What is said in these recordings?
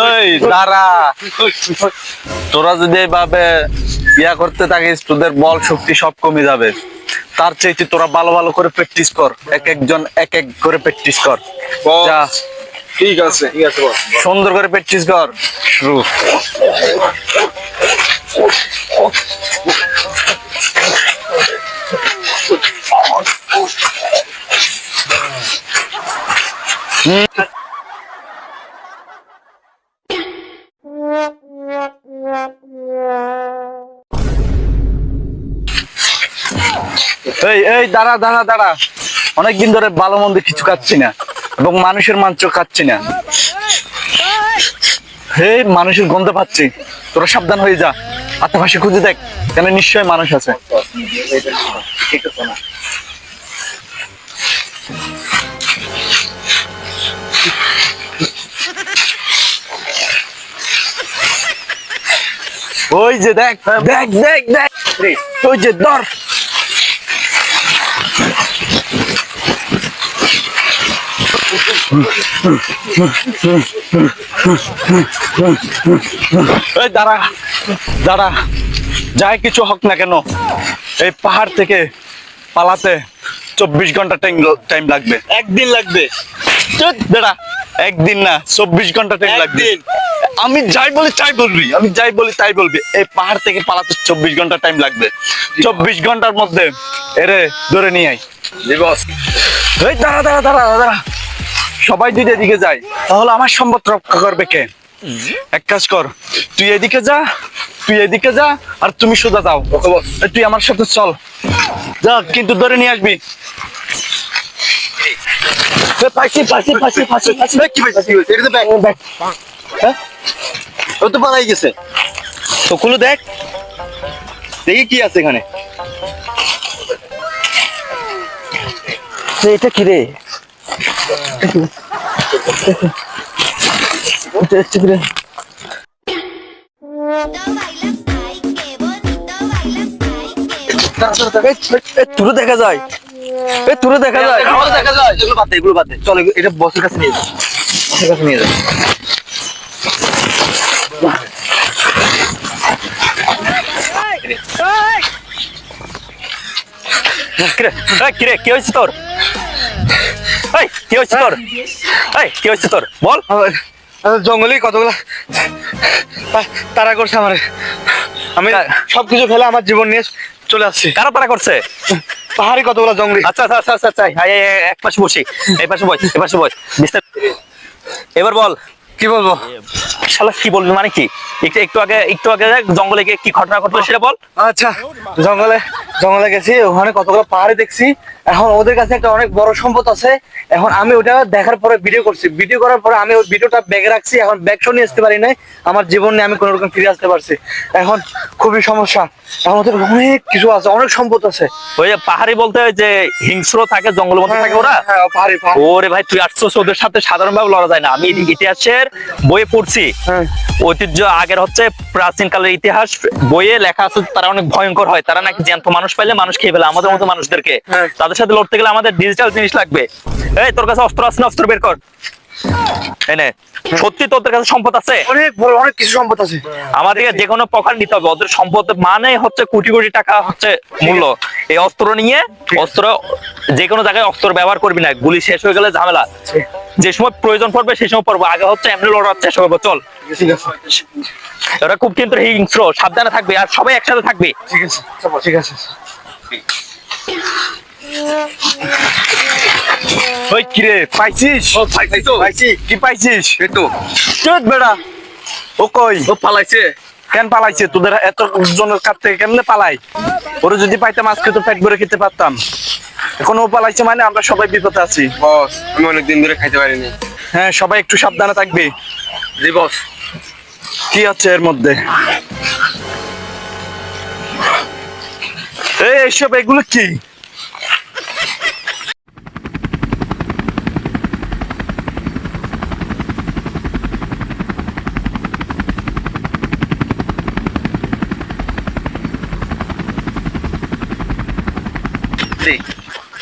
ওই দাঁড়া। তোরা যদি এইভাবে ইয়া করতে থাকিস তোদের বল শক্তি সব কমে যাবে। তার চাইতে তোরা ভালো ভালো করে প্র্যাকটিস কর। এক একজন এক এক করে প্র্যাকটিস কর। যা। ঠিক আছে ঠিক আছে সুন্দর করে প্র্যাকটিস কর। শুরু। এই দাঁড়া দাঁড়া দাঁড়া। অনেকদিন ধরে ভালো মন্দ কিছু খাচ্ছি না এবং মানুষের মাংস খাচ্ছি না। হে, মানুষের গন্ধ পাচ্ছি। তোরা সাবধান হয়ে যা। আশেপাশে খুঁজে দেখ, কেন নিশ্চয় মানুষ আছে। ওই যে দেখ দেখ দেখ দেখ। ওই যে ধর। এই দাঁড়া দাঁড়া। যাই কিছু হোক না কেন এই পাহাড় থেকে পালাতে চব্বিশ ঘণ্টা টাইম টাইম লাগবে। একদিন লাগবে। দাঁড়া। একদিন না চব্বিশ ঘণ্টা টাইম লাগবে। আমি যাই বলি তাই বলবি আমি যাই বলি তাই বলবি। এই পাহাড় থেকে পালাতে চব্বিশ ঘণ্টা টাইম লাগবে। চব্বিশ ঘণ্টার মধ্যে এরে ধরে নিয়ে আয়। জি বস এই দাঁড়া দাঁড়া দাঁড়া দাঁড়া। সবাই যদি এদিকে যায় তাহলে আমার সম্পদ রক্ষা করবে কে? এক কাজ কর তুই এদিকে যা তুই এদিকে যা আর তুমি সোজা যাও। তুই আমার সাথে চল। যা কিন্তু ধরে নিয়ে আসবি। এ, পাইছি পাইছি পাইছি পাইছি পাইছি। কি পাইছিস এটা তো ব্যাগ। ব্যাগ। হ্যাঁ? ও তো পালাই গেছে। তো খুলে দেখ। দেখি কি আছে এখানে। এটা কি রে? এটা এটা কি রে? Bonito baila, ay, qué bonito baila, ay, qué এ, তুলে দেখা যায়। এ তুলে দেখা যায়। আমারও দেখা যায়। এগুলো বাদ দে এগুলো বাদ দে। চল এটা বসের কাছে নিয়ে যা। বসের কাছে নিয়ে যা। কিরে? কিরে কি হয়েছে তোর? এই কি হয়েছে তোর? এই কি হয়েছে তোর? বল। আমার আমার জঙ্গলে কতগুলো তা- তাড়া করছে আমার আমি সবকিছু ফেলে আমার জীবন নিয়ে চলে আসছি। কারা তারা করছে? পাহাড়ি কতগুলো জঙ্গলি? আচ্ছা আচ্ছা আচ্ছা আচ্ছা আচ্ছা। এক পাশে বসি এই পাশে বস এই পাশে বস। এবার বল। কি বলব? শালা কি বলবি মানে কি? একটু একটু আগে একটু আগে জঙ্গলে গিয়ে কি ঘটনা ঘটলো সেটা বল। আচ্ছা জঙ্গলে জঙ্গলে গেছি ওখানে কতগুলো পাহাড়ি দেখছি। এখন ওদের কাছে একটা অনেক বড় সম্পদ আছে। এখন আমি ওটা দেখার পরে ভিডিও করছি। ভিডিও করার পরে আমি ওই ভিডিওটা ব্যাগে রাখছি। এখন ব্যাগ নিয়ে আসতে পারি নাই। আমার জীবন নিয়ে আমি কোনো রকম ফিরে আসতে পারছি। এখন খুবই সমস্যা। এখন ওদের অনেক কিছু আছে অনেক সম্পদ আছে। ওই পাহাড়ি বলতে যে হিংস্র থাকে জঙ্গলের মধ্যে থাকে ওরা? হ্যাঁ পাহাড়ি পাহাড়ি। ওরে ভাই তুই আসছিস ওদের সাথে সাধারণভাবে লড়া যায় না। আমি ইতিহাসের বইয়ে পড়ছি। হ্যাঁ। ঐতিহ্য আগের হচ্ছে প্রাচীন কালের ইতিহাস। বইয়ে লেখা আছে তারা অনেক ভয়ঙ্কর হয়। তারা নাকি জ্যান্ত মানুষ পাইলে মানুষ খেয়ে ফেলে আমাদের মতো মানুষদেরকে। হ্যাঁ। তাদের সাথে লড়তে গেলে আমাদের ডিজিটাল জিনিস লাগবে। এই তোর কাছে অস্ত্র আছে না অস্ত্র বের কর। এনে সত্যি তোদের কাছে সম্পদ আছে? অনেক বড় অনেক কিছু সম্পদ আছে। আমাদেরকে যে কোনো প্রকার নিতে হবে। ওদের সম্পদ মানে হচ্ছে কোটি কোটি টাকা হচ্ছে মূল্য। এই অস্ত্র নিয়ে অস্ত্র যে কোনো জায়গায় অস্ত্র ব্যবহার করবি না। গুলি শেষ হয়ে গেলে ঝামেলা। যে সময় প্রয়োজন পড়বে সেই সময় পড়ব। আগে হচ্ছে এমনি লড়ার চেষ্টা করব। চল। ঠিক আছে ওরা খুব কিন্তু হিংস্র। সাবধানে থাকবে আর সবাই একসাথে থাকবে। ঠিক আছে ঠিক আছে। ওই কিরে পাইছিস? ও পাইছি তো। পাইছি? কি পাইছিস? এই তো। চুপ বেড়া। ও কই? ও পালাইছে। কেন পালাইছে? তোদের এত জনের কাছ থেকে কেমনে পালাই? ওরা যদি পাইতাম আজকে তো পেট ভরে খেতে পারতাম। এখন ও পালাইছে মানে আমরা সবাই বিপদে আছি। বস আমি অনেকদিন ধরে খাইতে পারিনি। হ্যাঁ সবাই একটু সাবধানে থাকবি। জি বস। কি আছে এর মধ্যে? এই এইসব এগুলো কি?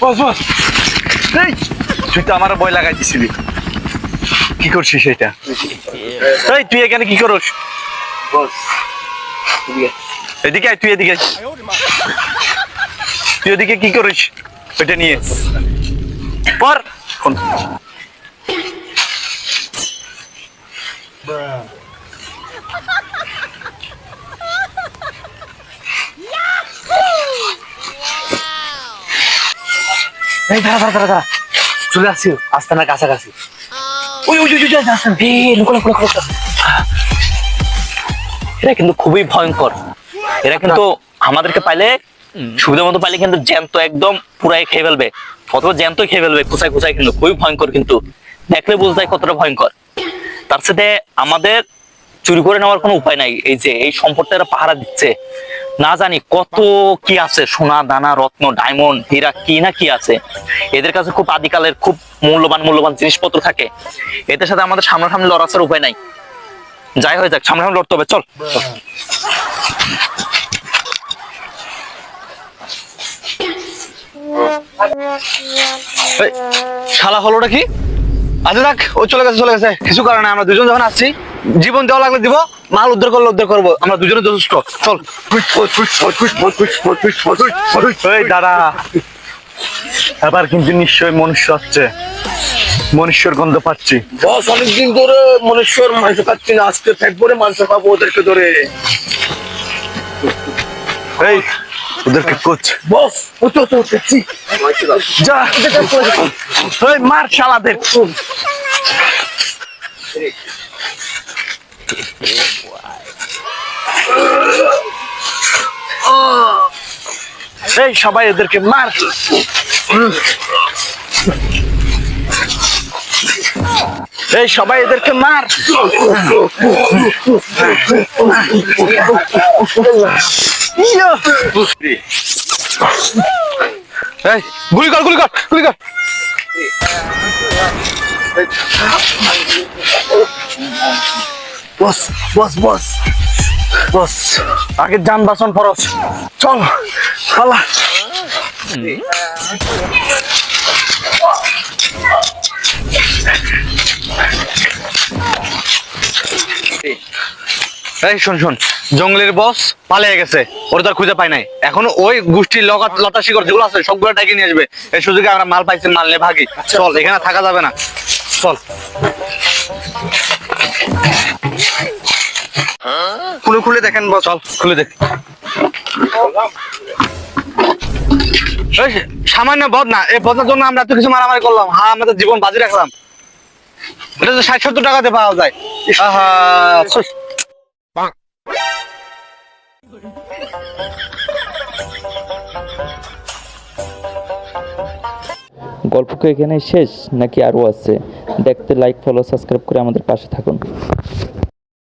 বস বস। এই তুই তো আমার বই লাগাই দিছিলি। কি করছিস এটা এই তুই এখানে কি করস? এদিকে আয়। তুই এদিকে তুই এদিকে কি করিস? ওইটা নিয়ে। পর। ফোন। এই চলে আসছি ওই ওই ওই। এরা কিন্তু খুবই ভয়ঙ্কর। এরা কিন্তু আমাদেরকে পাইলে, সুবিধা মতো পাইলে কিন্তু জ্যান্ত একদম পুরাই খেয়ে ফেলবে। অথবা জ্যান্ত খেয়ে ফেলবে কুচাই কুচাই কিন্তু, খুবই ভয়ঙ্কর কিন্তু। দেখলে বোঝা যায় কতটা ভয়ঙ্কর। তার সাথে আমাদের চুরি করে নেওয়ার কোনো উপায় নাই। এই যে, এই সম্পদটা এরা পাহারা দিচ্ছে। না জানি কত কি আছে, সোনা, দানা, রত্ন ডায়মন্ড হীরা, কি না কি আছে। এদের কাছে খুব আদিকালের খুব মূল্যবান মূল্যবান জিনিসপত্র থাকে। এদের সাথে আমাদের সামনাসামনি লড়াচার উপায় নাই। যাই হয়ে যাক, সামনাসামনি লড়তে হবে, চল। শালা হলোটা কি? আচ্ছা দেখ ও চলে গেছে চলে গেছে। কিছু কারণে আমরা দুজন যখন আসছি, জীবন দেওয়া লাগলে দিব। মাল উদ্ধার করলে উদ্ধার করব। আমরা দুজনে যথেষ্ট চল। দাদা এবার কিন্তু নিশ্চয়ই মনুষ্য আসছে। মনুষ্যর গন্ধ পাচ্ছি। বস অনেকদিন ধরে মনেশ্বর মাংস পাচ্ছি না। আজকে ফ্যাট করে মাংস পাবো ওদেরকে ধরে। এই ওদেরকে কোচ বস ও তো যা। এই মার শালাদের। এই সবাই এদেরকে মার। এই সবাই এদেরকে মার! এই গুলি কর গুলি কর গুলি কর। বস বস বস বস। আগে যান বাসন ফরস। চল। পালা এই শোন শোন। জঙ্গলের বস পালিয়ে গেছে। ওর তো খুঁজে পাই নাই। এখন ওই গোষ্ঠীর লগা লতা শিকড় যেগুলো আছে সবগুলো ডাকি নিয়ে আসবে। এই সুযোগে আমরা মাল পাইছি মাল নিয়ে ভাগি। চল এখানে থাকা যাবে না। চল। খুলে খুলে দেখেন বস চল খুলে দেখ। সামান্য বদ না এই বদনার জন্য আমরা এত কিছু মারামারি করলাম। হ্যাঁ আমাদের জীবন বাজি রাখলাম। এটা তো ষাট সত্তর টাকাতে পাওয়া যায়। আহা গল্প কি এখানে শেষ? নাকি আরও আছে? দেখতে লাইক ফলো সাবস্ক্রাইব করে আমাদের পাশে থাকুন।